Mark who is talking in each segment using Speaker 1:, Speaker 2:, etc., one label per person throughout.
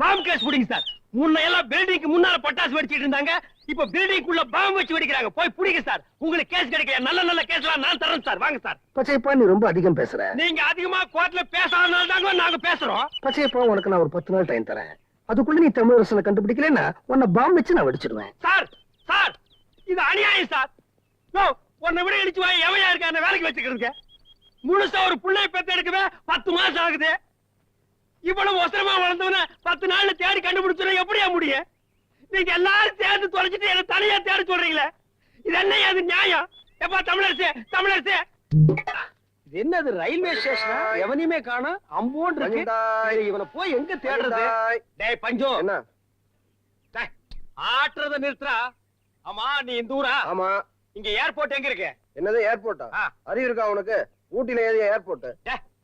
Speaker 1: பாம்பு கேஸ் பிடிங்க சார். முன்ன எல்லாம் பில்டிங்க்கு முன்னால பட்டாசு வெடிச்சிட்டு இருந்தாங்க. இப்ப பில்டிங்குள்ள பாம்பு வச்சு வெடிக்கிறாங்க. போய் பிடிங்க சார். உங்களுக்கு கேஸ் கிடைக்கல நல்ல நல்ல கேஸ்லாம் நான் தரேன் சார். வாங்க சார்.
Speaker 2: பச்சைப்பா நீ ரொம்ப அதிகம் பேசுற.
Speaker 1: நீங்க அதிகமா கோர்ட்ல பேசாதனால தாங்க நாங்க பேசுறோம்.
Speaker 2: பச்சைப்பா உனக்கு நான் ஒரு பத்து நாள் டைம் தரேன். அதுக்குள்ள நீ தமிழரசனை கண்டுபிடிக்கலன்னா உன்னை பாம்பு வச்சு நான் வெடிச்சிடுவேன்.
Speaker 1: சார் சார் இது அநியாயம் சார். உன்னை விட இடிச்சு வாய் எவையா இருக்க வேலைக்கு வச்சுக்கிறதுங்க முழுசா ஒரு புள்ளைய பெத்து எடுக்கவே பத்து மாசம் ஆகுது. இவ்வளவு ஒசரமா வளர்ந்தவன பத்து நாள்ல தேடி கண்டுபிடிச்சுட எப்படியா முடியும் நீங்க எல்லாரும் சேர்ந்து தொலைச்சிட்டு என்ன தனியா தேட சொல்றீங்களே? இது என்ன அது நியாயம்? எப்பா தமிழரசே தமிழரசே. இது என்னது ரயில்வே ஸ்டேஷனா? எவனையுமே காணோம் அம்போன் இருக்கு. இவனை போய் எங்க தேடுறது. டேய் பஞ்சு.
Speaker 2: என்ன?
Speaker 1: ஆட்டுறத நிறுத்துறா. ஆமா நீ இந்த ஊரா?
Speaker 2: ஆமா.
Speaker 1: இங்க ஏர்போர்ட் எங்க இருக்கு?
Speaker 2: என்னது ஏர்போர்ட்டா. அறிவு இருக்கா உனக்கு? ஊட்டில ஏது ஏர்போர்ட்
Speaker 1: டேய்,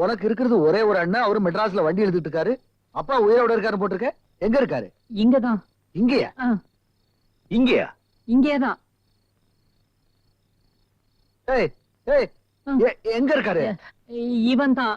Speaker 3: உனக்கு இருக்கிறது ஒரே ஒரு அண்ணன் அவரு மெட்ராஸ்ல வண்டி எடுத்துட்டு இருக்காரு. அப்பா உயிரோட இருக்காரு போட்டிருக்க? எங்க இருக்காரு?
Speaker 4: இங்கதான்.
Speaker 3: இங்கயா. இங்கயா?
Speaker 4: இங்கேதான்.
Speaker 3: ஏய் ஏய் எங்க இருக்காரு?
Speaker 4: இவன் தான்.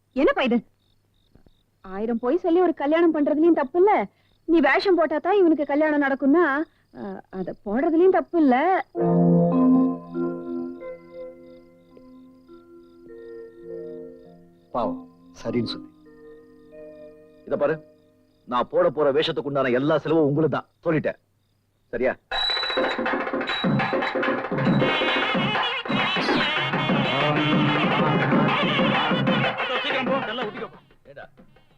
Speaker 5: என்னப்பா இது? ஆயிரம் போய் சொல்லி ஒரு கல்யாணம் பண்றதுலயும் தப்பு இல்ல நீ வேஷம் போட்டாதான் இவனுக்கு கல்யாணம் நடக்கும்னா அத போடுறதுலயும் தப்பு இல்ல
Speaker 3: பாவம் சரின்னு சொல்லி. இத பாரு நான் போட போற வேஷத்துக்கு உண்டான எல்லா செலவும் உங்களுக்கு தான் சொல்லிட்டேன். சரியா?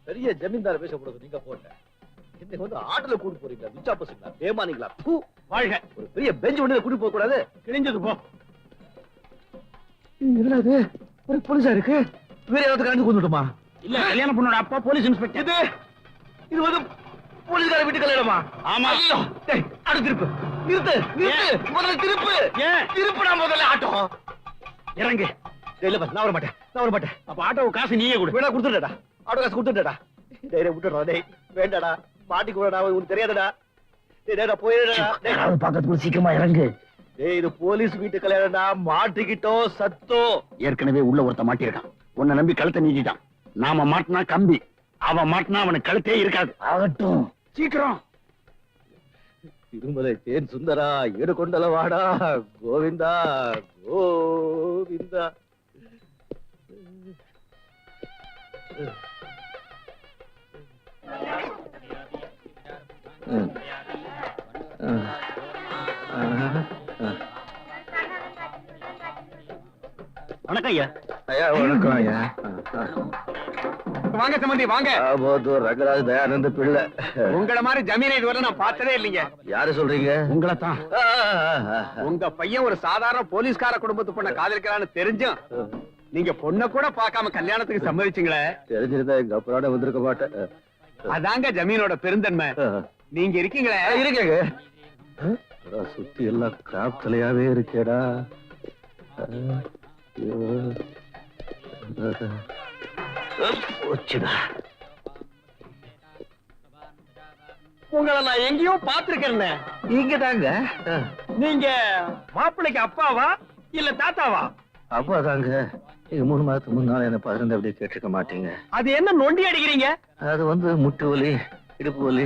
Speaker 3: பெரிய ஜமீன்தார் வேஷம் போடுறது நீங்க போட்ட என்னை வந்து ஆட்டுல கூட்டு போறீங்களா விச்சா பசங்களா ஏமானீங்களா பூ
Speaker 1: வாழ்க.
Speaker 3: ஒரு பெரிய பெஞ்ச் வண்டியில கூட்டு போக கூடாது.
Speaker 1: கிழிஞ்சது போ.
Speaker 3: என்னடா இது ஒரு போலீஸா இருக்கு? வேற யாராவது கலந்து கொண்டுட்டுமா?
Speaker 1: இல்ல கல்யாண பொண்ணோட அப்பா போலீஸ் இன்ஸ்பெக்டர்.
Speaker 3: இது இது வந்து போலீஸ்கார வீட்டு கல்யாணமா?
Speaker 1: ஆமா.
Speaker 3: அடுத்து திருப்பு. நிறுத்து நிறுத்து. முதல்ல திருப்பு.
Speaker 1: ஏன்?
Speaker 3: திருப்புடா முதல்ல ஆட்டோ.
Speaker 1: இறங்கு.
Speaker 3: இல்ல நான் வர மாட்டேன் நான் வர மாட்டேன்
Speaker 1: அப்ப ஆட்டோ காசு நீயே கொடு.
Speaker 3: வேணா கொடுத்துட்டா ஆட்டோ காசு கொடுத்துட்டா டேய் டேய், விட்டுடுறா டேய் வேண்டாடா. மாட்டிக்கு விடடா உனக்கு தெரியாதடா. போயிடுறா டேய்.
Speaker 2: பக்கத்துல சீக்கிரமா இறங்கு.
Speaker 3: டேய் இது போலீஸ் வீட்டு கல்யாணம்டா. மாட்டிக்கிட்டோம் சத்தம்
Speaker 1: ஏற்கனவே உள்ள ஒருத்த மாட்டிருக்கான் உன்னை நம்பி கழுத்தை நீட்டிட்டான் நாம மாட்டினா கம்பி. அவன் மாட்டினா அவனுக்கு கழுத்தே இருக்காது.
Speaker 2: ஆகட்டும்.
Speaker 1: சீக்கிரம்.
Speaker 3: திருமலை தேன் சுந்தரா ஈடு கொண்டல வாடா. கோவிந்தா கோவிந்தா.
Speaker 1: வணக்கம் ஐயா.
Speaker 3: ஐயா வணக்கம் ஐயா.
Speaker 1: வாங்க சம்பந்தி வாங்க.
Speaker 3: ஆபோத்தூர் ரங்கராஜ் தயானந்த பிள்ளை.
Speaker 1: உங்கள மாதிரி ஜமீனை இதுவரை நான் பார்த்ததே இல்லைங்க.
Speaker 3: யாரு சொல்றீங்க?
Speaker 1: உங்களை தான். உங்க பையன் ஒரு சாதாரண போலீஸ்கார குடும்பத்து பொண்ண காதலிக்கிறான்னு தெரிஞ்சும் நீங்க பொண்ண கூட பார்க்காம கல்யாணத்துக்கு சம்மதிச்சீங்களே.
Speaker 3: தெரிஞ்சிருந்தா எங்க அப்புறம் வந்திருக்க மாட்டேன்.
Speaker 1: அதாங்க ஜமீனோட பெருந்தன்மை. நீங்க இருக்கீங்களே?
Speaker 3: இருக்கேங்க. சுத்தி எல்லாம் கிராப் தலையாவே இருக்கேடா. போச்சுடா.
Speaker 1: உங்களை நான் எங்கேயோ பாத்துருக்கேன்
Speaker 3: இங்க தாங்க
Speaker 1: நீங்க மாப்பிள்ளைக்கு அப்பாவா இல்ல தாத்தாவா?
Speaker 3: அப்பா தாங்க நீங்க மூணு மாதத்துக்கு முன்னால என்ன பதினஞ்சு அப்படியே கேட்டிருக்க மாட்டீங்க.
Speaker 1: அது என்ன நொண்டி அடிக்கிறீங்க?
Speaker 3: அது வந்து முட்டு வலி இடுப்பு வலி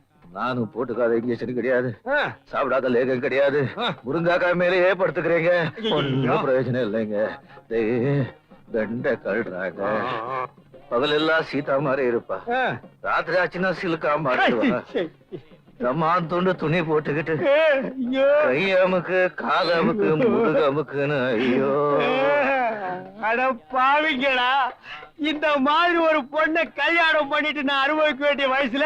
Speaker 3: நானும் போட்டுக்காத இன்ஜெக்ஷன் கிடையாது. சாப்பிடாத லேகம் கிடையாது. முருங்காக்காய் மேலேயே படுத்துக்கிறீங்க. ஒன்னும் பிரயோஜனம் இல்லைங்க. பெண்டை கழுறாங்க பகல் எல்லாம் சீதா மாதிரி இருப்பா. ராத்திரி ஆச்சுன்னா சிலுக்கா மாறிடுவா தம்மா துண்டு துணி போட்டுக்கிட்டு கை அமுக்கு கால் அமுக்கு முதுகு அமுக்குன்னு ஐயோ.
Speaker 1: அட பாவிங்களா. இந்த மாதிரி ஒரு பொண்ணை கல்யாணம் பண்ணிட்டு நான் அனுபவிக்க வேண்டிய வயசுல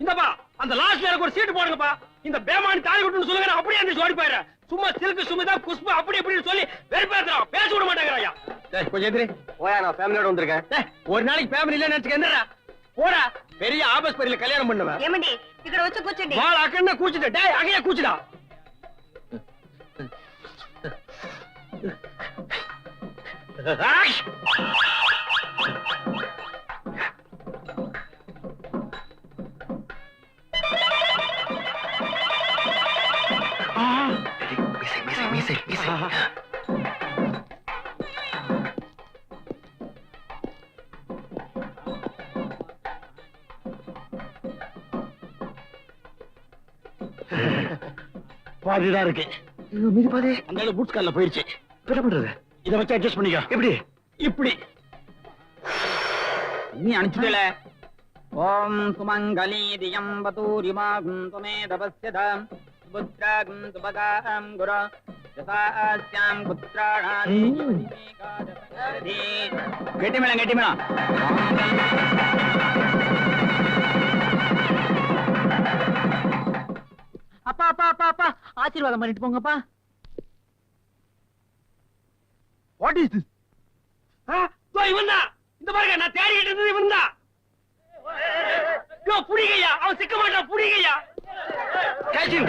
Speaker 1: இந்தப்பா அந்த லாஸ்ட்ல எனக்கு ஒரு சீட்டு போடுங்கப்பா. இந்த பேமானி தாலி கட்டுன்னு சொல்லுங்க அப்படியே அந்த ஓடி போயிடுறேன் சும்மா சிலுக்கு சுமிதா குஷ்பு அப்படி இப்படின்னு சொல்லி வெறுப்பேத்துறான் பேச விட மாட்டேங்கிறாயா? கொஞ்சம் எதிரி ஓயா நான் ஃபேமிலியோட வந்திருக்கேன். ஒரு நாளைக்கு ஃபேமிலி இல்லைன்னு நினைச்சுக்க போடா. பெரிய ஆபஸ் பெரியல கல்யாணம் பண்ணுவேன்.
Speaker 6: ஏமண்டி இக்கட வச்சு கூச்சுடி
Speaker 1: வாள் அக்கண்ண கூச்சுடு டேய் அகைய கூச்சுடா. ஆஷ்! பாதிதான் இருக்கு.
Speaker 3: மீதி பாதி.
Speaker 1: அந்த பூட்ஸ் போயிருச்சு.
Speaker 3: என்ன பண்றது?
Speaker 1: இத வச்சு அட்ஜஸ்ட் பண்ணிக்க.
Speaker 3: எப்படி?
Speaker 1: இப்படி. நீ அனுப்பிச்சுடல ஓம் சுமங்கலி தியம் வதூரிமாகும் துமே தபஸ்யதாம். புத்ராகும் சுபகாம் குர. கெட்டி மேளம்
Speaker 4: அப்பா அப்பா அப்பா அப்பா. ஆசீர்வாதம் பண்ணிட்டு போங்கப்பா.
Speaker 1: வாட் இஸ் திஸ் இவன் தான். இந்த பாருங்க நான் தேடிக்கிட்டு இருந்தது இவன் தான். புடிகையா அவன் சிக்க மாட்டான் புடிகையா
Speaker 3: கேட்சிங்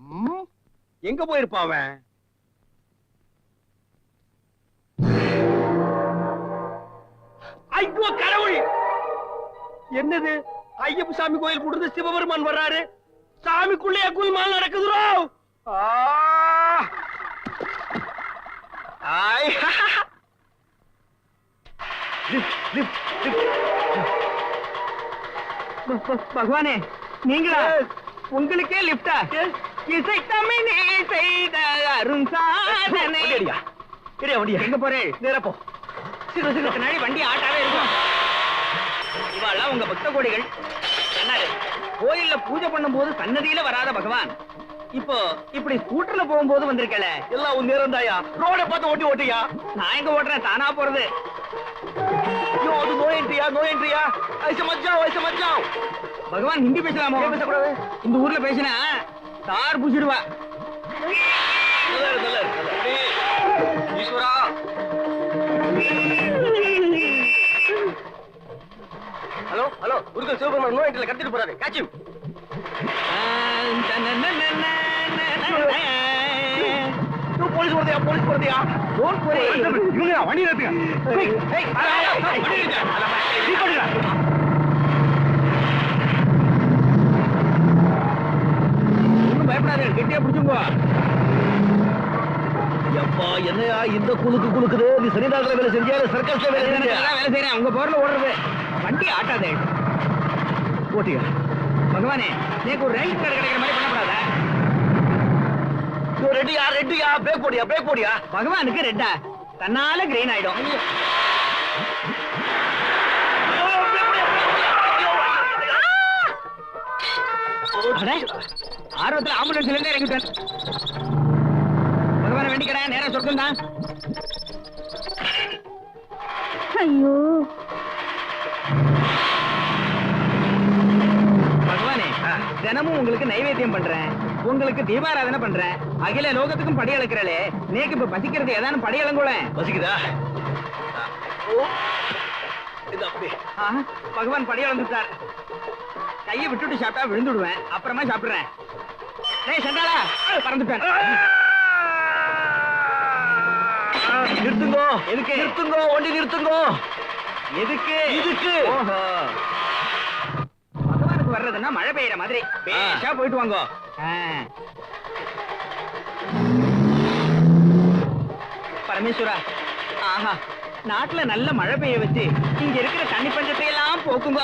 Speaker 7: எங்க போயிருப்பான் அவன்? ஐயோ கடவுள்! என்னது? ஐயப்ப சாமி கோயில் கொடுத்து சிவபெருமான் வர்றாரு? சாமிக்குள்ளே குல்மால் நடக்குதுரோ? பகவானே நீங்களா? உங்களுக்கே லிப்டா இசை தமிழே செய்த அருண் சாதனை எங்க போறே? நேரப்போ சிறு சிறு நாளை வண்டி ஆட்டாவே இருக்கும். இவாள்லாம் உங்க பக்த கோடிகள். கோயில்ல பூஜை பண்ணும்போது சன்னதியில வராத பகவான். இப்போ இப்படி ஸ்கூட்டர்ல போகும்போது வந்திருக்கல எல்லாம் உன் நேரம் தாயா ரோட பார்த்து ஓட்டி ஓட்டியா நான் எங்க ஓட்டுறேன்? தானா போறது. ஐயோ அது நோ என்ட்ரியா? நோ என்ட்ரியா? ஐச மச்சாவ் ஐச மச்சாவ் பகவான் ஹிந்தி பேசலாமா? பேசக்கூடாது? இந்த ஊர்ல பேசினா தார் புசிடுவா ஈஸ்வரா ஹலோ ஹலோ குருக்கள் சிவபெருமான் நோ என்ட்ரில கடத்திட்டு போறாரு காச்சு போலீஸ் போறதையா போலீஸ் போறதையா டோன்ட் வரி இவங்க வண்டி நிறுத்துங்க பயப்படாத கெட்டியா பிடிச்சுங்க எப்பா என்னையா இந்த குலுக்கு குலுக்குது? நீ சனிதாசல வேலை செஞ்சியா? சர்க்கஸ்ல வேலை செஞ்சியா? வேலை செய்யறேன் உங்க போர்ல ஓடுறது. வண்டி ஆட்டாதே. ஓட்டியா? பகவானே நீக்கு ஒரு ரேங்க் கார்டு கிடைக்கிற மாதிரி பண்ணக்கூடாதா? ரெட்டியா? ரெட்டியா? பிரேக் போடியா பிரேக் போடியா பகவானுக்கு ரெட்டா. தன்னால கிரீன் ஆயிடும். ஆர்வத்துல ஆம்புலன்ஸ்ல இருந்து இறங்கிட்டேன். பகவான வேண்டிக்கிறேன் நேரம் சொர்க்கம் தான்
Speaker 5: ஐயோ.
Speaker 7: பகவானே தினமும் உங்களுக்கு நைவேத்தியம் பண்றேன். உங்களுக்கு தீபாராதனை பண்றேன். அகில லோகத்துக்கும் படி அளக்கிறளே நேக்கு இப்ப பசிக்கிறது ஏதானும் படி அளங்கூட பசிக்குதா? பகவான் படி அளந்துட்டார். கையை விட்டுட்டு சாப்பிட்டா விழுந்துடுவேன். அப்புறமா சாப்பிடுறேன். டேய் சண்டாளா பறந்துட்டேன். நிறுத்துங்கோ. எதுக்கு? நிறுத்துங்கோ வண்டி நிறுத்துங்கோ. எதுக்கு? இதுக்கு. பகவானுக்கு வர்றதுன்னா மழை பெய்யற மாதிரி. பேஷா போயிட்டு வாங்க. பரமேஸ்வரா ஆஹா. நாட்டுல நல்ல மழை பெய்ய வச்சு இங்க இருக்கிற தண்ணி பஞ்சத்தை எல்லாம் போக்குங்க.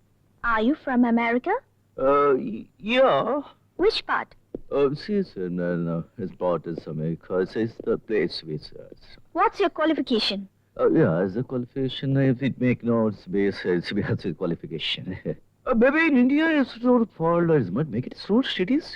Speaker 5: Are you from America?
Speaker 3: Uh, yeah.
Speaker 5: Which part?
Speaker 3: Uh, season, uh, no, is America. It's the place which, uh,
Speaker 5: What's your qualification?
Speaker 3: uh, yeah, as a qualification, if it make notes base, it's we a qualification. uh, baby, in India, it's not fall, it's not make it so studies.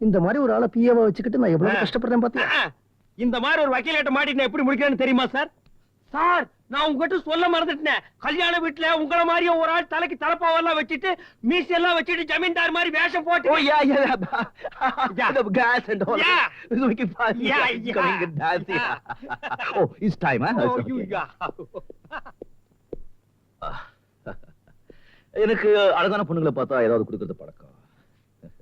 Speaker 2: இந்த மாதிரி ஒரு ஆளை பிஏவா வச்சுக்கிட்டு நான் எவ்வளவு
Speaker 1: ஆ.
Speaker 2: கஷ்டப்படுறேன் பாத்தியா?
Speaker 1: ஆ, இந்த மாதிரி ஒரு வக்கீலேட்ட மாட்டி நான் எப்படி முடிக்கிறேன்னு தெரியுமா சார்? சார் நான் உங்ககிட்ட சொல்ல மறந்துட்டேன். கல்யாண வீட்டுல உங்கள மாதிரியே ஒரு ஆள் தலைக்கு தலப்பாவெல்லாம் வச்சுட்டு மீசி எல்லாம் வச்சுட்டு ஜமீன்தார் மாதிரி வேஷம் போட்டு
Speaker 3: it's time, huh?
Speaker 1: Oh,
Speaker 3: It's
Speaker 1: you
Speaker 3: okay.
Speaker 1: got-
Speaker 3: எனக்கு அழகான பொண்ணுங்களை பார்த்தா ஏதாவது கொடுக்கறது பழக்கம்.